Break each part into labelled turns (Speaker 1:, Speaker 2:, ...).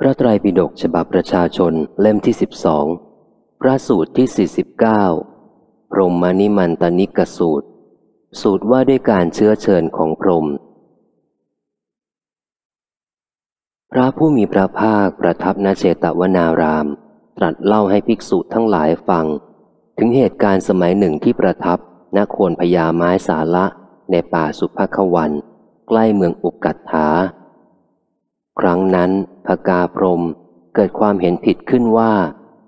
Speaker 1: พระไตรปิฎกฉบับประชาชนเล่มที่สิบสองพระสูตรที่สี่สิบเก้าพรหมานิมันตนิกสูตร สูตรว่าด้วยการเชื้อเชิญของพรหมพระผู้มีพระภาคประทับณเชตวนาราม ตรัสเล่าให้ภิกษุทั้งหลายฟัง ถึงเหตุการณ์สมัยหนึ่งที่ประทับณโคนพญาไม้สาละในป่าสุภควัน ใกล้เมืองอุกกัตถา ครั้งนั้นพกาพรมเกิดความเห็นผิดขึ้นว่า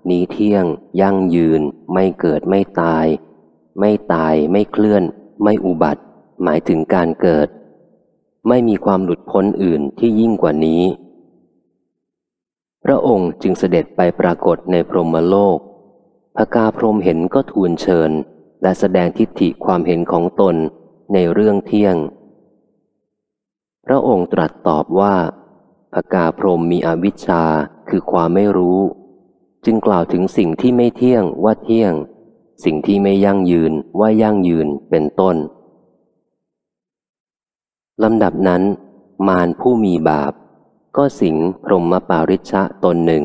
Speaker 1: นี้เที่ยง ยั่งยืน ไม่เกิดไม่ตาย ไม่ตายไม่เคลื่อน ไม่อุบัติ หมายถึงการเกิด ไม่มีความหลุดพ้นอื่นที่ยิ่งกว่านี้ พระองค์จึงเสด็จไปปรากฏในพรหมโลกพกาพรมเห็นก็ทูลเชิญ และแสดงทิฏฐิความเห็นของตนในเรื่องเที่ยง พระองค์ตรัสตอบว่า พกาพรมมีอวิชชาคือความไม่รู้ จึงกล่าวถึงสิ่งที่ไม่เที่ยงว่าเที่ยง สิ่งที่ไม่ยั่งยืนว่ายั่งยืนเป็นต้นลำดับนั้น มารผู้มีบาป ก็สิงพรหมปาริชะตนหนึ่ง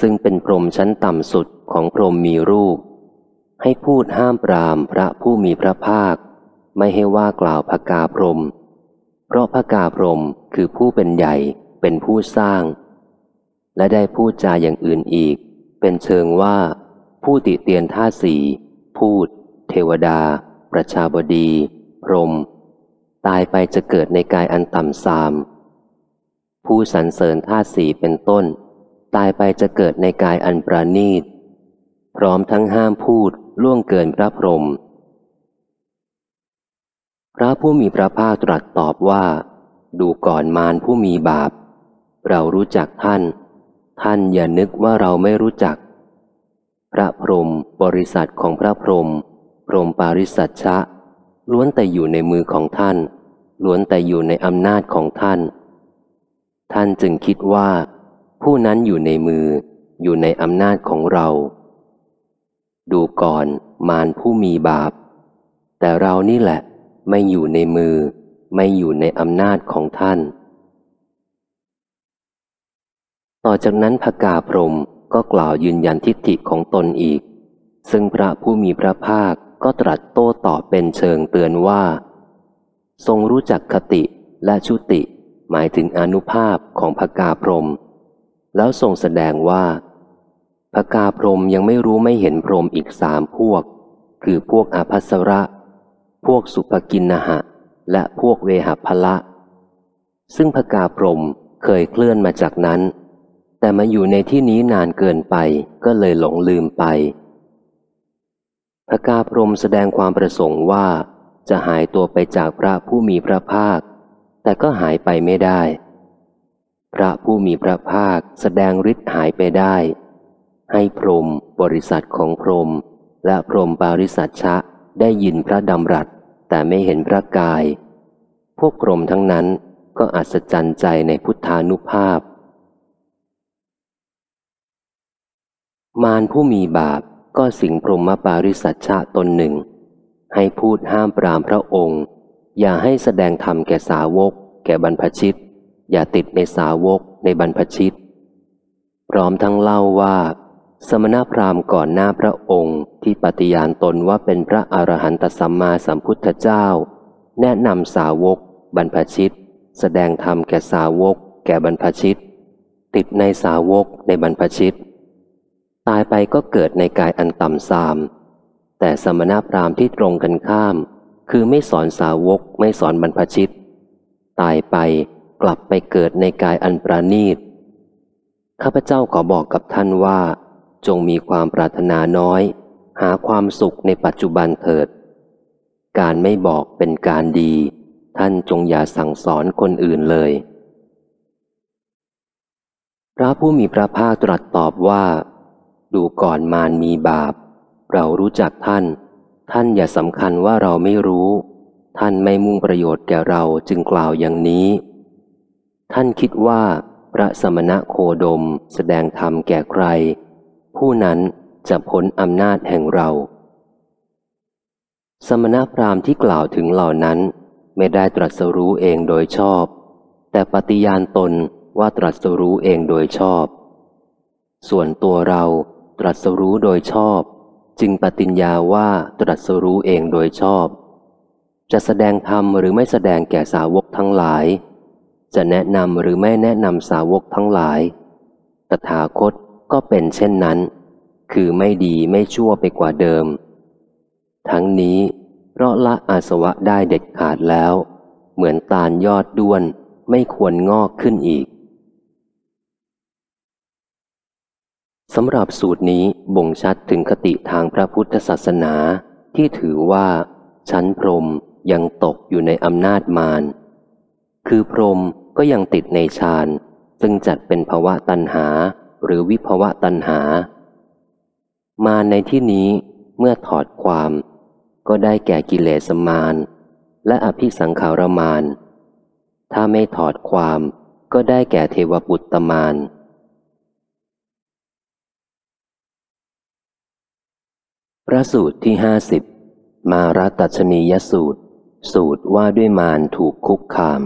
Speaker 1: ซึ่งเป็นพรหมชั้นต่ำสุดของพรหมมีรูป ให้พูดห้ามปรามพระผู้มีพระภาค ไม่ให้ว่ากล่าวพกาพรม เพราะพกาพรมคือผู้เป็นใหญ่ เป็นผู้สร้าง และได้พูดจาอย่างอื่นอีก เป็นเชิงว่า ผู้ติเตียนท่าสีพูด เทวดา ประชาบดี พรม ตายไปจะเกิดในกายอันต่ำสาม ผู้สรรเสริญท่าสีเป็นต้น ตายไปจะเกิดในกายอันประณีต พร้อมทั้งห้ามพูดล่วงเกินพระพรหมพระผู้มีพระภาคตรัสตอบว่า ดูก่อนมารผู้มีบาป เรารู้จักท่าน ท่านอย่านึกว่าเราไม่รู้จัก พระพรหมบริษัทของพระพรหมพรหมปาริสัชชะ ล้วนแต่อยู่ในมือของท่าน ล้วนแต่อยู่ในอำนาจของท่าน ท่านจึงคิดว่า ผู้นั้นอยู่ในมือ อยู่ในอำนาจของเรา ดูก่อนมารผู้มีบาป แต่เรานี่แหละ ไม่อยู่ในมือ ไม่อยู่ในอำนาจของท่าน ต่อจากนั้นพกาพรมก็กล่าวยืนยันทิฏฐิของตนอีก ซึ่งพระผู้มีพระภาคก็ตรัสโต้ตอบเป็นเชิงเตือนว่า ทรงรู้จักคติและชุติ หมายถึงอนุภาพของพกาพรม แล้วทรงแสดงว่าพกาพรมยังไม่รู้ไม่เห็นพรมอีกสามพวก คือพวกอภัสระ พวกสุภกินนหะ และพวกเวหพละ ซึ่งพกาพรมเคยเคลื่อนมาจากนั้น แต่มาอยู่ในที่นี้นานเกินไปก็เลยหลงลืมไป พระกาพรมแสดงความประสงค์ว่า จะหายตัวไปจากพระผู้มีพระภาค แต่ก็หายไปไม่ได้ พระผู้มีพระภาคแสดงฤทธิ์หายไปได้ ให้พรมบริษัทของพรมและพรมปาริสัชชะได้ยินพระดำรัส แต่ไม่เห็นพระกาย พวกพรมทั้งนั้นก็อัศจรรย์ใจในพุทธานุภาพ มารผู้มีบาปก็สิงพรหมปาริสัชชะตนหนึ่ง ให้พูดห้ามปรามพระองค์ อย่าให้แสดงธรรมแก่สาวก แก่บรรพชิต อย่าติดในสาวกในบรรพชิต พร้อมทั้งเล่าว่า สมณพราหมณ์ก่อนหน้าพระองค์ที่ปฏิญาณตนว่าเป็นพระอรหันตสัมมาสัมพุทธเจ้า แนะนำสาวก บรรพชิต แสดงธรรมแก่สาวก แก่บรรพชิต ติดในสาวกในบรรพชิต ตายไปก็เกิดในกายอันต่ำทราม แต่สมณพราหมณ์ที่ตรงกันข้าม คือไม่สอนสาวกไม่สอนบรรพชิต ตายไปกลับไปเกิดในกายอันประณีต ข้าพเจ้าขอบอกกับท่านว่า จงมีความปรารถนาน้อย หาความสุขในปัจจุบันเถิด การไม่บอกเป็นการดี ท่านจงอย่าสั่งสอนคนอื่นเลยพระผู้มีพระภาคตรัสตอบว่า ดูก่อนมารมีบาป เรารู้จักท่าน ท่านอย่าสำคัญว่าเราไม่รู้ ท่านไม่มุ่งประโยชน์แก่เราจึงกล่าวอย่างนี้ ท่านคิดว่า พระสมณะโคดมแสดงธรรมแก่ใคร ผู้นั้นจะพ้นอำนาจแห่งเรา สมณพราหมณ์ที่กล่าวถึงเหล่านั้น ไม่ได้ตรัสรู้เองโดยชอบ แต่ปฏิญาณตนว่าตรัสรู้เองโดยชอบ ส่วนตัวเรา ตรัสรู้โดยชอบ จึงปฏิญญาว่าตรัสรู้เองโดยชอบ จะแสดงธรรมหรือไม่แสดงแก่สาวกทั้งหลาย จะแนะนำหรือไม่แนะนำสาวกทั้งหลาย ตถาคตก็เป็นเช่นนั้น คือไม่ดีไม่ชั่วไปกว่าเดิม ทั้งนี้เพราะละอาสวะได้เด็ดขาดแล้ว เหมือนตาลยอดด้วนไม่ควรงอกขึ้นอีก สำหรับสูตรนี้บ่งชัดถึงคติทางพระพุทธศาสนา ที่ถือว่า ชั้นพรมยังตกอยู่ในอำนาจมาร คือพรมก็ยังติดในฌาน ซึ่งจัดเป็นภาวะตัณหา หรือวิภาวะตัณหา มาในที่นี้เมื่อถอดความ ก็ได้แก่กิเลสมาร และอภิสังขารมาร ถ้าไม่ถอดความก็ได้แก่เทวปุตตมาร พระสูตรที่ห้าสิบมารัตชนียสูตร สูตรว่าด้วยมารถูกคุกคาม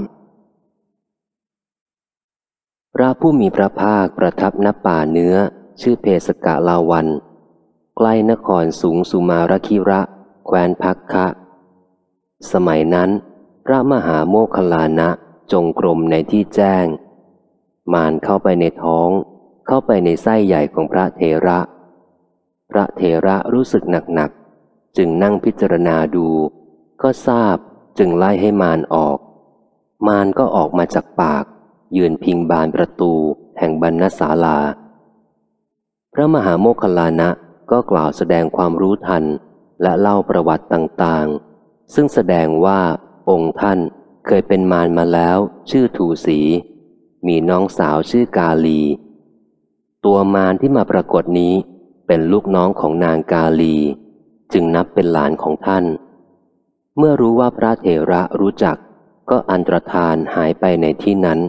Speaker 1: พระผู้มีพระภาคประทับณป่าเนื้อ ชื่อเพสกะลาวัน ใกล้นครสูงสุมารคิระ แคว้นพักคะ สมัยนั้น พระมหาโมคคลานะจงกรมในที่แจ้ง มารเข้าไปในท้อง เข้าไปในไส้ใหญ่ของพระเทระ พระเถระรู้สึกหนักๆ จึงนั่งพิจารณาดู ก็ทราบจึงไล่ให้มารออก มารก็ออกมาจากปาก ยืนพิงบานประตูแห่งบรรณศาลา พระมหาโมคคลานะก็กล่าวแสดงความรู้ทันและเล่าประวัติต่างๆ ซึ่งแสดงว่าองค์ท่านเคยเป็นมารมาแล้วชื่อถูสี มีน้องสาวชื่อกาลี ตัวมารที่มาปรากฏนี้ เป็นลูกน้องของนางกาลี จึงนับเป็นหลานของท่าน เมื่อรู้ว่าพระเถระรู้จักก็อันตรธานหายไปในที่นั้น